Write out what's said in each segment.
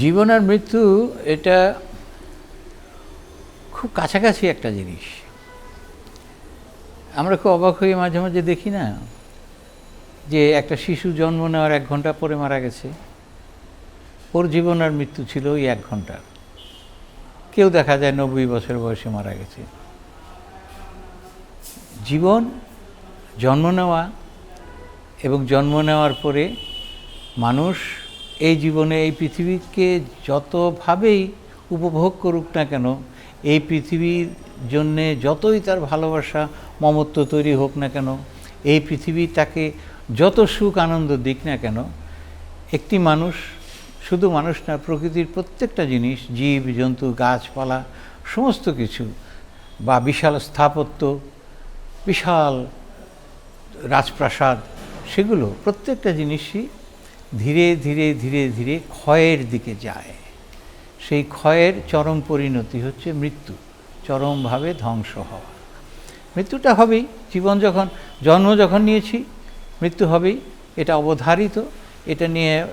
জীবন আর মৃত্যু এটা খুব কাছাকাছি একটা জিনিস। আমরা খুব অবাক হয়ে মাঝে মাঝে দেখি না যে একটা শিশু জন্ম নেওয়ার এক ঘণ্টা পরে মারা গেছে। ওর জীবন আর মৃত্যু ছিল ওই এক ঘণ্টা। কেউ দেখা যায় নব্বই বছর বয়সে মারা গেছে। জীবন, জন্ম নেওয়া এবং জন্ম নেওয়ার পরে মানুষ এই জীবনে, এই পৃথিবীকে যতভাবেই উপভোগ করুক না কেন, এই পৃথিবীর জন্যে যতই তার ভালোবাসা, মমত্ব তৈরি হোক না কেন, এই পৃথিবী তাকে যত সুখ, আনন্দ দিক না কেন, একটি মানুষ শুধু মানুষ না, প্রকৃতির প্রত্যেকটা জিনিস, জীব, জন্তু, গাছপালা, সমস্ত কিছু বা বিশাল স্থাপত্য, বিশাল রাজপ্রাসাদ, সেগুলো প্রত্যেকটা জিনিসই ধীরে ধীরে ধীরে ধীরে ক্ষয়ের দিকে যায়। সেই ক্ষয়ের চরম পরিণতি হচ্ছে মৃত্যু, চরমভাবে ধ্বংস হওয়া। মৃত্যুটা হবেই, জীবন যখন, জন্ম যখন নিয়েছি, মৃত্যু হবেই, এটা অবধারিত, এটা নিয়ে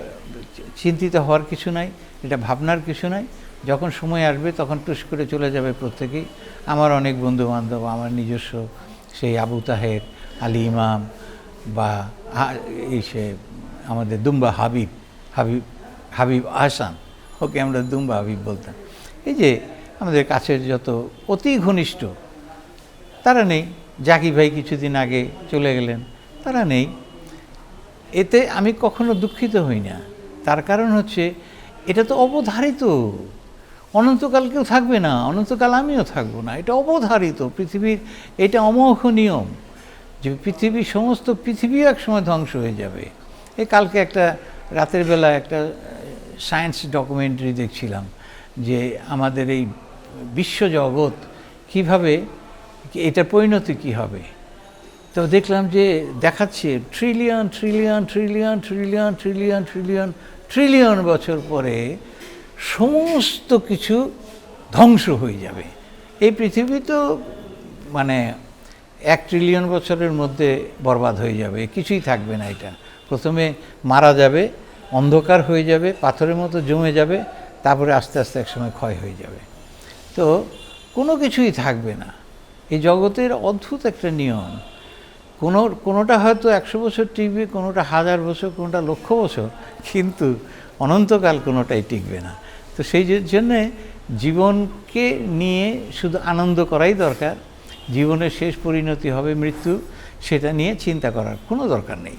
চিন্তিত হওয়ার কিছু নাই, এটা ভাবনার কিছু নাই। যখন সময় আসবে, তখন টুস করে চলে যাবে প্রত্যেকেই। আমার অনেক বন্ধু বান্ধব আমার নিজস্ব সেই আবু তাহের, আলী ইমাম বা এই সে আমাদের দুম্বা হাবিব হাবিব হাবিব আহসান, ওকে আমরা দুম্বা হাবিব বলতাম। এই যে আমাদের কাছের যত অতি ঘনিষ্ঠ, তারা নেই। জাকি ভাই কিছুদিন আগে চলে গেলেন, তারা নেই। এতে আমি কখনো দুঃখিত হই না। তার কারণ হচ্ছে, এটা তো অবধারিত। অনন্তকাল কেউ থাকবে না, অনন্তকাল আমিও থাকব না। এটা অবধারিত। পৃথিবীর এটা অমোঘ নিয়ম। যে পৃথিবী সমস্ত পৃথিবী একসময় ধ্বংস হয়ে যাবে। এই কালকে একটা, রাতের বেলা একটা সায়েন্স ডকুমেন্টারি দেখছিলাম যে আমাদের এই বিশ্বজগৎ কীভাবে, এটার পরিণতি কী হবে? তো দেখলাম যে দেখাচ্ছে trillion trillion trillion trillion trillion trillion trillion বছর পরে সমস্ত কিছু ধ্বংস হয়ে যাবে। এই পৃথিবী তো মানে এক ট্রিলিয়ন বছরের মধ্যে বরবাদ হয়ে যাবে, কিছুই থাকবে না এটা। প্রথমে মারা যাবে, অন্ধকার হয়ে যাবে, পাথরের মতো জমে যাবে, তারপরে আস্তে আস্তে একসময় ক্ষয় হয়ে যাবে। তো কোনো কিছুই থাকবে না। এই জগতের অদ্ভুত একটা নিয়ম। কোনো, কোনোটা হয়তো একশো বছর টিকবে, কোনোটা হাজার বছর, কোনোটা লক্ষ বছর, কিন্তু অনন্তকাল কোনোটাই টিকবে না। তো সেই জন্যে জীবনকে নিয়ে শুধু আনন্দ করাই দরকার। জীবনের শেষ পরিণতি হবে মৃত্যু, সেটা নিয়ে চিন্তা করার কোনো দরকার নেই।